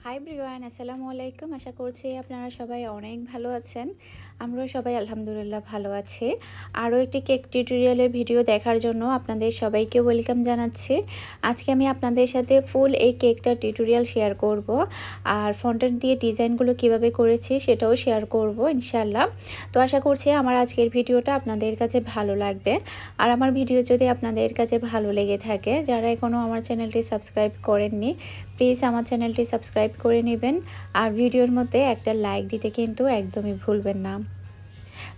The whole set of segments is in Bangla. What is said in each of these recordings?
হাই ব্রিওয়ান আসসালামু আলাইকুম আশা করছি আপনারা সবাই অনেক ভালো আছেন আমরাও সবাই আলহামদুলিল্লাহ ভালো আছি আরও একটি কেক টিউটোরিয়ালের ভিডিও দেখার জন্য আপনাদের সবাইকে ওয়েলকাম জানাচ্ছি আজকে আমি আপনাদের সাথে ফুল এই কেকটা টিউটোরিয়াল শেয়ার করব আর ফন্টেন দিয়ে ডিজাইনগুলো কীভাবে করেছি সেটাও শেয়ার করব ইনশাল্লাহ তো আশা করছি আমার আজকের ভিডিওটা আপনাদের কাছে ভালো লাগবে আর আমার ভিডিও যদি আপনাদের কাছে ভালো লেগে থাকে যারা এখনও আমার চ্যানেলটি সাবস্ক্রাইব করেননি প্লিজ আমার চ্যানেলটি সাবস্ক্রাইব করে নেবেন আর ভিডিওর মধ্যে একটা লাইক দিতে কিন্তু একদমই ভুলবেন না।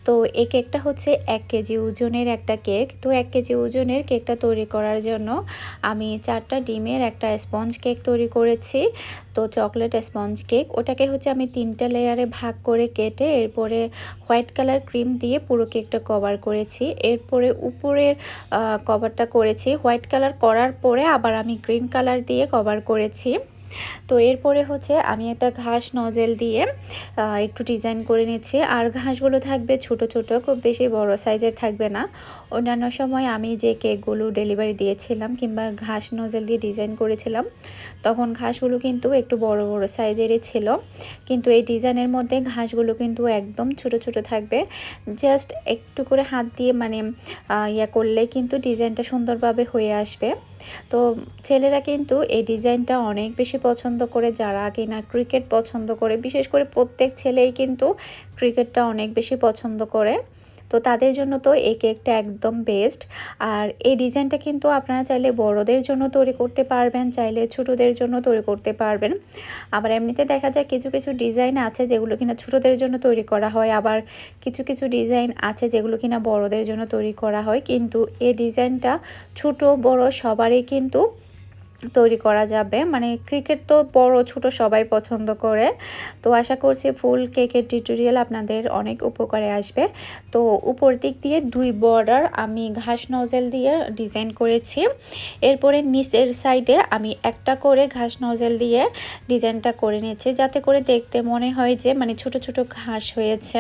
তো এই কেকটা হচ্ছে এক কেজি ওজনের একটা কেক তো এক কেজি ওজনের কেকটা তৈরি করার জন্য আমি চারটা ডিমের একটা স্পঞ্জ কেক তৈরি করেছি। তো চকলেট স্পঞ্জ কেক ওটাকে হচ্ছে আমি তিনটা লেয়ারে ভাগ করে কেটে এরপরে হোয়াইট কালার ক্রিম দিয়ে পুরো কেকটা কভার করেছি। এরপরে উপরের কভারটা করেছি। হোয়াইট কালার করার পরে আবার আমি গ্রিন কালার দিয়ে কভার করেছি। তো এরপরে হচ্ছে আমি একটা ঘাস নজেল দিয়ে একটু ডিজাইন করে নিচ্ছি। আর ঘাসগুলো থাকবে ছোট ছোট, খুব বেশি বড় সাইজের থাকবে না। অন্যান্য সময় আমি যে কেকগুলো ডেলিভারি দিয়েছিলাম কিংবা ঘাস নজেল দিয়ে ডিজাইন করেছিলাম, তখন ঘাসগুলো কিন্তু একটু বড় বড় সাইজেরই ছিল। কিন্তু এই ডিজাইনের মধ্যে ঘাসগুলো কিন্তু একদম ছোট ছোট থাকবে। জাস্ট একটু করে হাত দিয়ে মানে ইয়া করলে কিন্তু ডিজাইনটা সুন্দরভাবে হয়ে আসবে। তো ছেলেরা কিন্তু এই ডিজাইনটা অনেক বেশি পছন্দ করে, যারা কিনা ক্রিকেট পছন্দ করে, বিশেষ করে প্রত্যেক ছেলেই কিন্তু ক্রিকেটটা অনেক বেশি পছন্দ করে। তো তাদের জন্য তো এই কেকটা একদম বেস্ট আর এই ডিজাইনটা কিন্তু আপনারা চাইলে বড়দের জন্য তৈরি করতে পারবেন, চাইলে ছোটোদের জন্য তৈরি করতে পারবেন। আবার এমনিতে দেখা যায় কিছু কিছু ডিজাইন আছে যেগুলো কিনা ছোটোদের জন্য তৈরি করা হয়, আবার কিছু কিছু ডিজাইন আছে যেগুলো কিনা বড়দের জন্য তৈরি করা হয়। কিন্তু এই ডিজাইনটা ছোট, বড় সবারই কিন্তু তৈরি করা যাবে। মানে ক্রিকেট তো বড়, ছোট সবাই পছন্দ করে। তো আশা করছি ফুল কেকের টিউটোরিয়াল আপনাদের অনেক উপকারে আসবে। তো উপর দিক দিয়ে দুই বর্ডার আমি ঘাস নজেল দিয়ে ডিজাইন করেছি। এরপরে নিচের সাইডে আমি একটা করে ঘাস নজেল দিয়ে ডিজাইনটা করে নিয়েছি। যাতে করে দেখতে মনে হয় যে মানে ছোট ছোট ঘাস হয়েছে।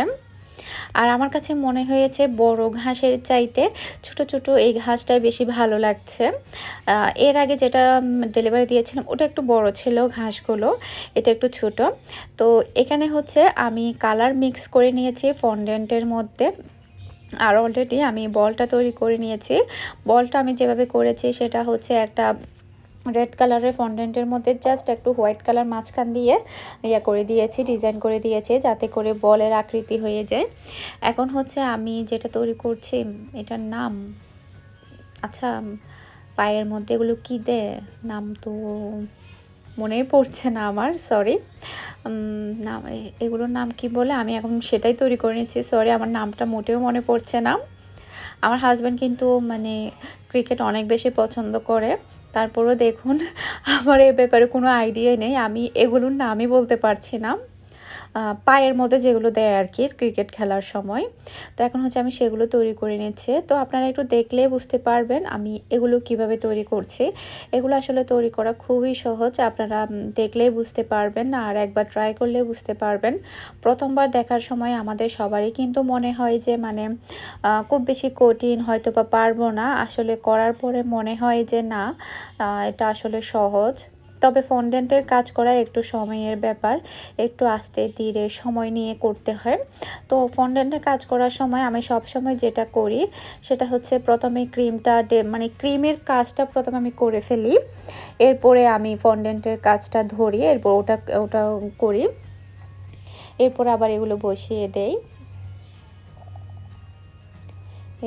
আর আমার কাছে মনে হয়েছে বড় ঘাসের চাইতে ছোট ছোট এই ঘাসটাই বেশি ভালো লাগছে। এর আগে যেটা ডেলিভারি দিয়েছিলাম ওটা একটু বড় ছিল ঘাসগুলো, এটা একটু ছোট। তো এখানে হচ্ছে আমি কালার মিক্স করে নিয়েছি ফন্ডেন্টের মধ্যে। আর অলরেডি আমি বলটা তৈরি করে নিয়েছি। বলটা আমি যেভাবে করেছি সেটা হচ্ছে একটা রেড কালারের ফন্ডেন্টের মধ্যে জাস্ট একটু হোয়াইট কালার মাঝখান দিয়ে ইয়া করে দিয়েছি ডিজাইন করে দিয়েছি, যাতে করে বলের আকৃতি হয়ে যায়। এখন হচ্ছে আমি যেটা তৈরি করছি, এটার নাম আচ্ছা পায়ের মধ্যে এগুলো কী দেয় নাম তো মনেই পড়ছে না আমার সরি নাম এগুলোর নাম কি বলে? আমি এখন সেটাই তৈরি করে নিচ্ছি সরি আমার নামটা মোটেও মনে পড়ছে না। আমার হাজব্যান্ড কিন্তু মানে ক্রিকেট অনেক বেশি পছন্দ করে। তারপরও দেখুন আমার এ ব্যাপারে কোনো আইডিয়াই নেই। আমি এগুলোর নামই বলতে পারছি না। পায়ের মধ্যে যেগুলো দেয় আর কি, ক্রিকেট খেলার সময়। তো এখন হচ্ছে আমি সেগুলো তৈরি করে নিচ্ছে। তো আপনারা একটু দেখলে বুঝতে পারবেন আমি এগুলো কীভাবে তৈরি করছি। এগুলো আসলে তৈরি করা খুবই সহজ, আপনারা দেখলেই বুঝতে পারবেন আর একবার ট্রাই করলে বুঝতে পারবেন। প্রথমবার দেখার সময় আমাদের সবারই কিন্তু মনে হয় যে মানে খুব বেশি কঠিন হয়তো বা পারব না। আসলে করার পরে মনে হয় যে না এটা আসলে সহজ। তবে ফন্ডেন্টের কাজ করা একটু সময়ের ব্যাপার, একটু আস্তে ধীরে সময় নিয়ে করতে হয়। তো ফন্ডেন্টের কাজ করার সময় আমি সব সময় যেটা করি, সেটা হচ্ছে প্রথমে ক্রিমটা মানে ক্রিমের কাজটা প্রথমে আমি করে ফেলি। এরপরে আমি ফন্ডেন্টের কাজটা ধরি, এরপর ওটা ওটা করি। এরপর আবার এগুলো বসিয়ে দেই।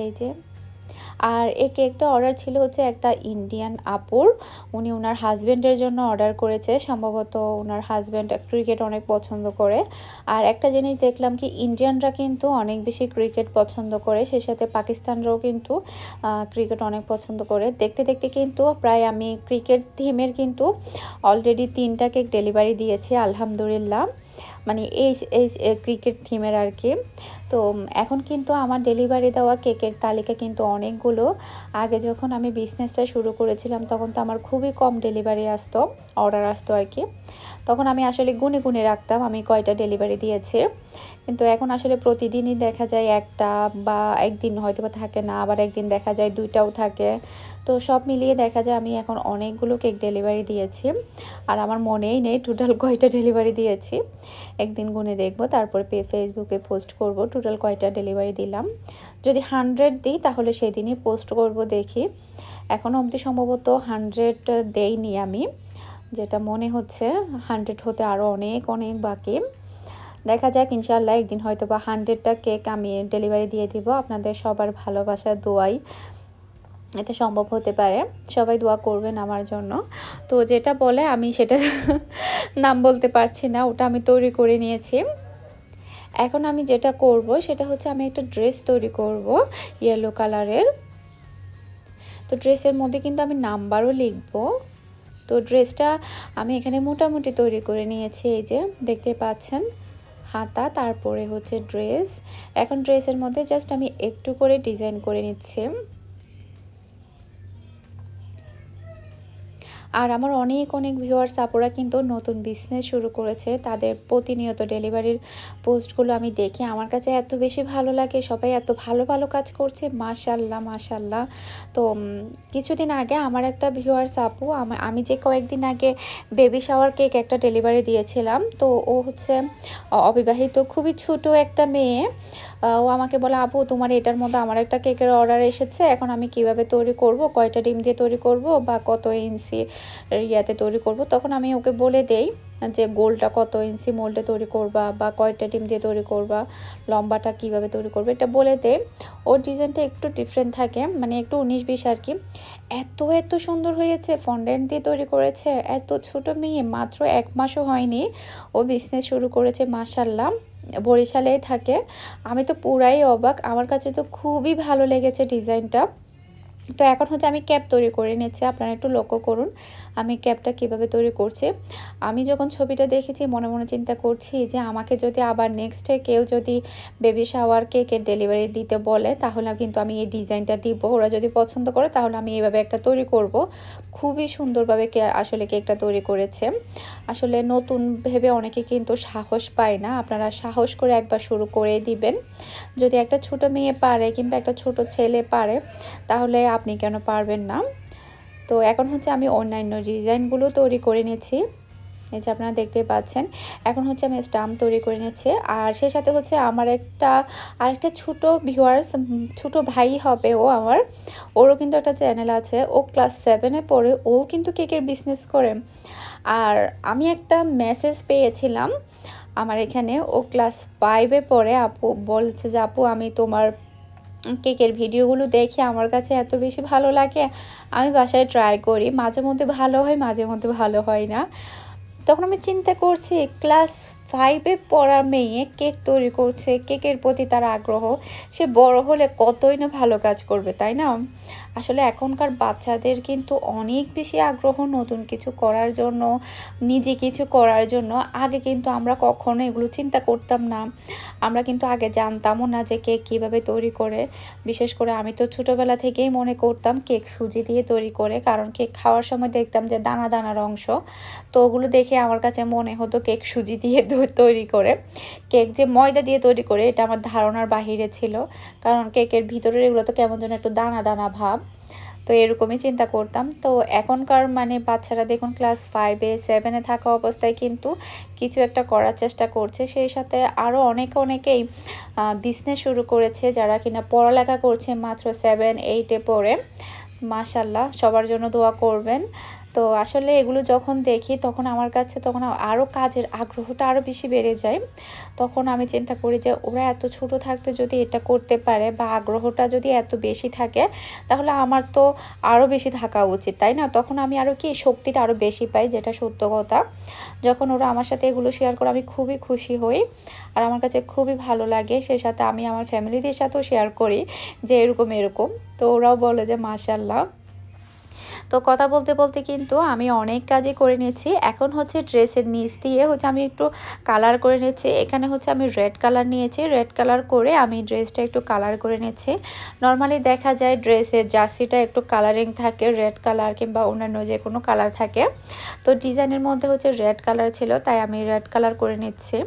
এই যে আর এই কেকটা অর্ডার ছিল হচ্ছে একটা ইন্ডিয়ান আপুর। উনি ওনার হাজব্যান্ডের জন্য অর্ডার করেছে। সম্ভবত ওনার হাজব্যান্ড ক্রিকেট অনেক পছন্দ করে। আর একটা জিনিস দেখলাম কি ইন্ডিয়ানরা কিন্তু অনেক বেশি ক্রিকেট পছন্দ করে। সেই সাথে পাকিস্তানরাও কিন্তু ক্রিকেট অনেক পছন্দ করে। দেখতে দেখতে কিন্তু প্রায় আমি ক্রিকেট থিমের কিন্তু অলরেডি তিনটা কেক ডেলিভারি দিয়েছি, আলহামদুলিল্লাহ। মানে এই এই ক্রিকেট থিমের আর কি। তো এখন কিন্তু আমার ডেলিভারি দেওয়া কেকের তালিকা কিন্তু অনেকগুলো। আগে যখন আমি বিজনেসটা শুরু করেছিলাম, তখন তো আমার খুবই কম ডেলিভারি আসতো অর্ডার আসতো আর কি। তখন আমি আসলে গুনে গুনে রাখতাম, আমি কয়টা ডেলিভারি দিয়েছি। কিন্তু এখন আসলে প্রতিদিনই দেখা যায় একটা বা একদিন হয়তো বা থাকে না, আবার একদিন দেখা যায় দুইটাও থাকে। তো সব মিলিয়ে দেখা যায় আমি এখন অনেকগুলো কেক ডেলিভারি দিয়েছি। আর আমার মনেই নেই টোটাল কয়টা ডেলিভারি দিয়েছি। একদিন গুনে দেখব, তারপরে পে ফেসবুকে পোস্ট করব। টোটাল কয়টা ডেলিভারি দিলাম? যদি হান্ড্রেড দিই, তাহলে সেদিনই পোস্ট করব দেখি। এখনও অবধি সম্ভবত হান্ড্রেড দেইনি আমি, যেটা মনে হচ্ছে হান্ড্রেড হতে আরও অনেক অনেক বাকি। দেখা যাক ইনশাল্লাহ একদিন হয়তো বা হান্ড্রেডটা কেক আমি ডেলিভারি দিয়ে দিব। আপনাদের সবার ভালোবাসা, দোয়াই। এটা সম্ভব হতে পারে। সবাই দোয়া করবেন আমার জন্য। তো যেটা বলে, আমি সেটা নাম বলতে পারছি না, ওটা আমি তৈরি করে নিয়েছি। এখন আমি যেটা করব, সেটা হচ্ছে আমি একটা ড্রেস তৈরি করব ইয়েলো কালারের তো ড্রেসের মধ্যে কিন্তু আমি নাম্বারও লিখব। তো ড্রেসটা আমি এখানে মোটামুটি তৈরি করে নিয়েছি, এই যে দেখতে পাচ্ছেন। হাতা, তারপরে হচ্ছে ড্রেস। এখন ড্রেসের মধ্যে জাস্ট আমি একটু করে ডিজাইন করে নিচ্ছি। আর আমার অনেক অনেক ভিউয়ার্স আপুরা কিন্তু নতুন বিজনেস শুরু করেছে। তাদের প্রতিনিয়ত ডেলিভারির পোস্টগুলো আমি দেখি। আমার কাছে এত বেশি ভালো লাগে, সবাই এত ভালো ভালো কাজ করছে। মাশাল্লাহ মাশাল্লাহ তো কিছুদিন আগে আমার একটা ভিউয়ার্স আপু, আমি যে কয়েকদিন আগে বেবি শাওয়ার কেক একটা ডেলিভারি দিয়েছিলাম, তো ও হচ্ছে অবিবাহিত, খুবই ছোট একটা মেয়ে। ও আমাকে বলে, আপু, তোমার এটার মধ্যে আমার একটা কেকের অর্ডার এসেছে, এখন আমি কীভাবে তৈরি করব? কয়টা ডিম দিয়ে তৈরি করব বা কত ইঞ্চি ইয়াতে তৈরি করব? তখন আমি ওকে বলে দেই যে, গোলটা কত ইঞ্চি মোল্ডে তৈরি করবা বা কয়টা ডিম দিয়ে তৈরি করবা? লম্বাটা কীভাবে তৈরি করবে? এটা বলে দে ওর ডিজাইনটা একটু ডিফারেন্ট থাকে মানে একটু উনিশ বিশ আর কি। এত এত সুন্দর হয়েছে ফন্ডেন্ট দিয়ে তৈরি করেছে, এত ছোট মেয়ে, মাত্র এক মাসও হয়নি। ও বিজনেস শুরু করেছে মাসাল্লাহ বরিশালেই থাকে। আমি তো পুরাই অবাক। আমার কাছে তো খুবই ভালো লেগেছে ডিজাইনটা। তো এখন হচ্ছে আমি ক্যাপ তৈরি করে নিচ্ছি আপনারা একটু লক্ষ্য করুন আমি ক্যাপটা কীভাবে তৈরি করছি। আমি যখন ছবিটা দেখেছি, মনে মনে চিন্তা করছি যে আমাকে যদি আবার নেক্সটে কেউ যদি বেবি শাওয়ার কেকের ডেলিভারি দিতে বলে, তাহলে কিন্তু আমি এই ডিজাইনটা দিব। ওরা যদি পছন্দ করে, তাহলে আমি এইভাবে একটা তৈরি করব। খুবই সুন্দরভাবে কে আসলে কেকটা তৈরি করেছে। আসলে নতুন ভেবে অনেকে কিন্তু সাহস পায় না। আপনারা সাহস করে একবার শুরু করে দিবেন। যদি একটা ছোট মেয়ে পারে কিংবা একটা ছোট ছেলে পারে, তাহলে আপনি কেন পারবেন না? তো এখন হচ্ছে আমি অন্যান্য ডিজাইনগুলো তৈরি করে নিয়েছি। এই যে আপনারা দেখতে পাচ্ছেন, এখন হচ্ছে আমি স্টাম্প তৈরি করে নিচ্ছি আর সে সাথে হচ্ছে আমার একটা, আরেকটা ছোট ভিউয়ার্স ছোট ভাই হবে ও আমার। ওরও কিন্তু একটা চ্যানেল আছে, ও ক্লাস সেভেনে পড়ে, ও কিন্তু কেকের বিজনেস করে। আর আমি একটা মেসেজ পেয়েছিলাম আমার এখানে, ও ক্লাস ফাইভে পড়ে, আপু, বলছে যে, আপু, আমি তোমার কেকের ভিডিওগুলো দেখে আমার কাছে এত বেশি ভালো লাগে, আমি বাসায় ট্রাই করি, মাঝে মধ্যে ভালো হয়, মাঝে মধ্যে ভালো হয় না। তখন আমি চিন্তা করছি ক্লাস ফাইভে পড়া মেয়ে কেক তৈরি করছে, কেকের প্রতি তার আগ্রহ। সে বড় হলে কতই না ভালো কাজ করবে, তাই না? আসলে এখনকার বাচ্চাদের কিন্তু অনেক বেশি আগ্রহ নতুন কিছু করার জন্য, নিজে কিছু করার জন্য। আগে কিন্তু আমরা কখনো এগুলো চিন্তা করতাম না। আমরা কিন্তু আগে জানতামও না যে কেক কীভাবে তৈরি করে। বিশেষ করে আমি তো ছোটোবেলা থেকেই মনে করতাম কেক সুজি দিয়ে তৈরি করে, কারণ কেক খাওয়ার সময় দেখতাম যে দানা দানার অংশ। তো ওগুলো দেখে আমার কাছে মনে হতো কেক সুজি দিয়ে তৈরি করে। কেক যে ময়দা দিয়ে তৈরি করে, এটা আমার ধারণার বাহিরে ছিল। কারণ কেকের ভিতরের এগুলো তো কেমন যেন একটু দানা দানা ভাব। তো এরকমই চিন্তা করতাম। তো এখনকার মানে বাচ্চারা দেখুন ক্লাস ফাইভে সেভেনে থাকা অবস্থায় কিন্তু কিছু একটা করার চেষ্টা করছে। সেই সাথে আরও অনেকে অনেকেই বিজনেস শুরু করেছে যারা কিনা পড়ালেখা করছে মাত্র সেভেন এইটে পড়ে। মাশাল্লাহ সবার জন্য দোয়া করবেন। তো আসলে এগুলো যখন দেখি তখন আমার কাছে তখন আরও কাজের আগ্রহটা আরও বেশি বেড়ে যায়। তখন আমি চিন্তা করি যে ওরা এত ছোট থাকতে যদি এটা করতে পারে বা আগ্রহটা যদি এত বেশি থাকে তাহলে আমার তো আরও বেশি থাকা উচিত, তাই না? তখন আমি আরও কি শক্তিটা আরও বেশি পাই যেটা সত্য কথা। যখন ওরা আমার সাথে এগুলো শেয়ার করে আমি খুবই খুশি হই আর আমার কাছে খুবই ভালো লাগে। সেই সাথে আমি আমার ফ্যামিলিদের সাথেও শেয়ার করি যে এরকম এরকম। তো ওরাও বলে যে মাশাল্লাহ তো কথা বলতে বলতে কিন্তু আমি অনেক কাজই করে নিয়েছি। এখন হচ্ছে ড্রেসের নিচ দিয়ে হচ্ছে আমি একটু কালার করে নিয়েছি এখানে হচ্ছে আমি রেড কালার নিয়েছি। রেড কালার করে আমি ড্রেসটা একটু কালার করে নিয়েছি নর্মালি দেখা যায় ড্রেসের জার্সিটা একটু কালারিং থাকে, রেড কালার কিংবা অন্যান্য যে কোনো কালার থাকে। তো ডিজাইনের মধ্যে হচ্ছে রেড কালার ছিল, তাই আমি রেড কালার করে নিচ্ছি।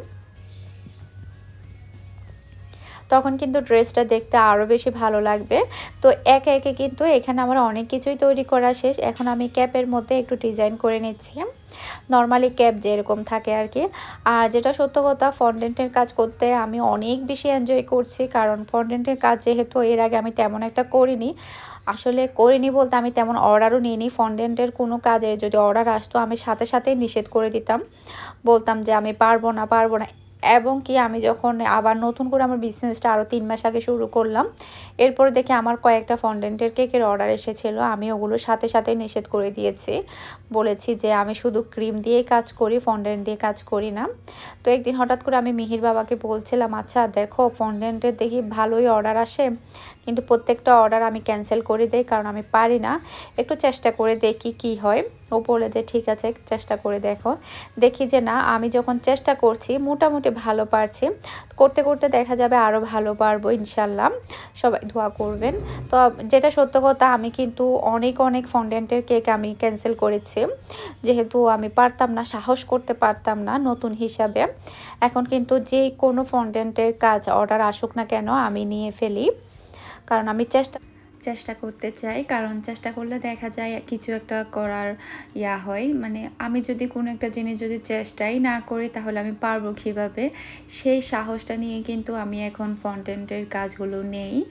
তখন কিন্তু ড্রেসটা দেখতে আরও বেশি ভালো লাগবে। তো একে একে কিন্তু এখানে আমার অনেক কিছুই তৈরি করা শেষ। এখন আমি ক্যাপের মধ্যে একটু ডিজাইন করে নিচ্ছি। নর্মালি ক্যাপ যেরকম থাকে আর কি। আর যেটা সত্য কথা, ফন্ডেন্টের কাজ করতে আমি অনেক বেশি এনজয় করছি। কারণ ফন্ডেন্টের কাজ যেহেতু এর আগে আমি তেমন একটা করিনি। আসলে করিনি বলতে আমি তেমন অর্ডারও নিইনি। ফন্ডেন্টের কোনো কাজে যদি অর্ডার আসতো, আমি সাথে সাথেই নিষেধ করে দিতাম। বলতাম যে আমি পারব না পারব না। এবং কি আমি যখন আবার নতুন করে আমার বিজনেসটা আরও তিন মাস আগে শুরু করলাম, এরপরে দেখে আমার কয়েকটা ফন্ডেন্টের কেকের অর্ডার এসেছিল, আমি ওগুলো সাথে সাথে নিষেধ করে দিয়েছি। বলেছি যে আমি শুধু ক্রিম দিয়েই কাজ করি ফন্ডেন্ট দিয়ে কাজ করি না। তো একদিন হঠাৎ করে আমি মিহির বাবাকে বলছিলাম আচ্ছা দেখো ফন্ডেন্টের দেখি ভালোই অর্ডার আসে, কিন্তু প্রত্যেকটা অর্ডার আমি ক্যান্সেল করে দিই, কারণ আমি পারি না। একটু চেষ্টা করে দেখি কি হয়। ও বলে যে ঠিক আছে, চেষ্টা করে দেখো। দেখি যে না, আমি যখন চেষ্টা করছি, মোটামুটি ভালো পারছি। করতে করতে দেখা যাবে আরও ভালো পারব, ইনশাল্লাহ। সবাই দোয়া করবেন। তো যেটা সত্য কথা, আমি কিন্তু অনেক অনেক ফন্ডেন্টের কেক আমি ক্যান্সেল করেছি। যেহেতু আমি পারতাম না, সাহস করতে পারতাম না নতুন হিসাবে। এখন কিন্তু যে কোনো ফন্ডেন্টের কাজ অর্ডার আসুক না কেন, আমি নিয়ে ফেলি। কারণ আমি চেষ্টা চেষ্টা করতে চাই। কারণ চেষ্টা করলে দেখা যায় কিছু একটা করার ইয়া হয়। মানে আমি যদি কোনো একটা জিনিস যদি চেষ্টাই না করি, তাহলে আমি পারব কীভাবে? সেই সাহসটা নিয়ে কিন্তু আমি এখন ফন্টেন্টের কাজগুলো নেই।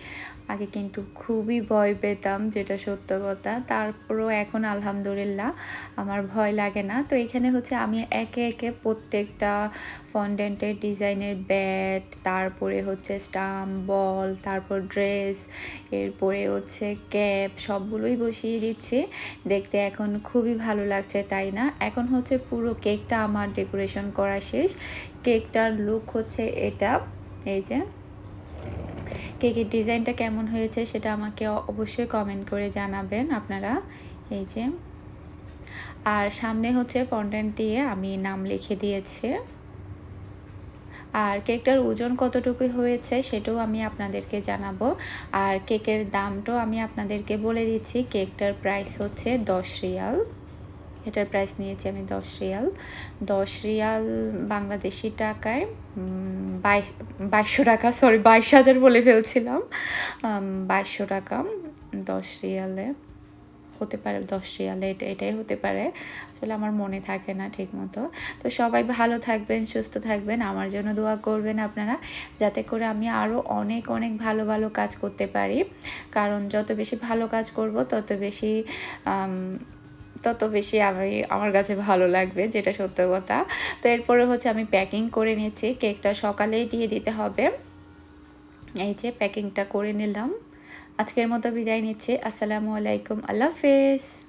আগে কিন্তু খুবই ভয় পেতাম যেটা সত্য কথা। তারপরও এখন আলহামদুলিল্লাহ আমার ভয় লাগে না। তো এখানে হচ্ছে আমি একে একে প্রত্যেকটা ফন্ডেন্টের ডিজাইনের ব্যাট তারপরে হচ্ছে স্টাম্প বল তারপর ড্রেস এরপরে হচ্ছে ক্যাপ সবগুলোই বসিয়ে দিচ্ছি। দেখতে এখন খুবই ভালো লাগছে, তাই না? এখন হচ্ছে পুরো কেকটা আমার ডেকোরেশন করা শেষ। কেকটার লুক হচ্ছে এটা, এই যে। কেকের ডিজাইনটা কেমন হয়েছে সেটা আমাকে অবশ্যই কমেন্ট করে জানাবেন আপনারা। এই যে। আর সামনে হচ্ছে ফন্টেন্ট দিয়ে আমি নাম লিখে দিয়েছি। আর কেকটার ওজন কতটুকু হয়েছে সেটাও আমি আপনাদেরকে জানাব। আর কেকের দামটাও আমি আপনাদেরকে বলে দিচ্ছি। কেকটার প্রাইস হচ্ছে দশ রিয়াল। এটার প্রাইস নিয়েছি আমি দশ রিয়াল। দশ রিয়াল বাংলাদেশি টাকায় বাইশ বাইশশো টাকা সরি বাইশ হাজার বলে ফেলছিলাম। বাইশশো টাকা, দশ রিয়ালে, হতে পারে দশ রিয়ালে, এটা, এটাই হতে পারে। আসলে আমার মনে থাকে না ঠিক মতো তো সবাই ভালো থাকবেন, সুস্থ থাকবেন। আমার জন্য দোয়া করবেন আপনারা, যাতে করে আমি আরও অনেক অনেক ভালো ভালো কাজ করতে পারি। কারণ যত বেশি ভালো কাজ করব, তত বেশি তত বেশি আমি, আমার কাছে ভালো লাগবে, যেটা সত্য কথা। তো এরপরে হচ্ছে আমি প্যাকিং করে নিয়েছি। কেকটা সকালেই দিয়ে দিতে হবে। এই যে প্যাকিংটা করে নিলাম। আজকের মতো বিদায় নিচ্ছি। আসসালামু আলাইকুম। আল্লাহ হাফেজ।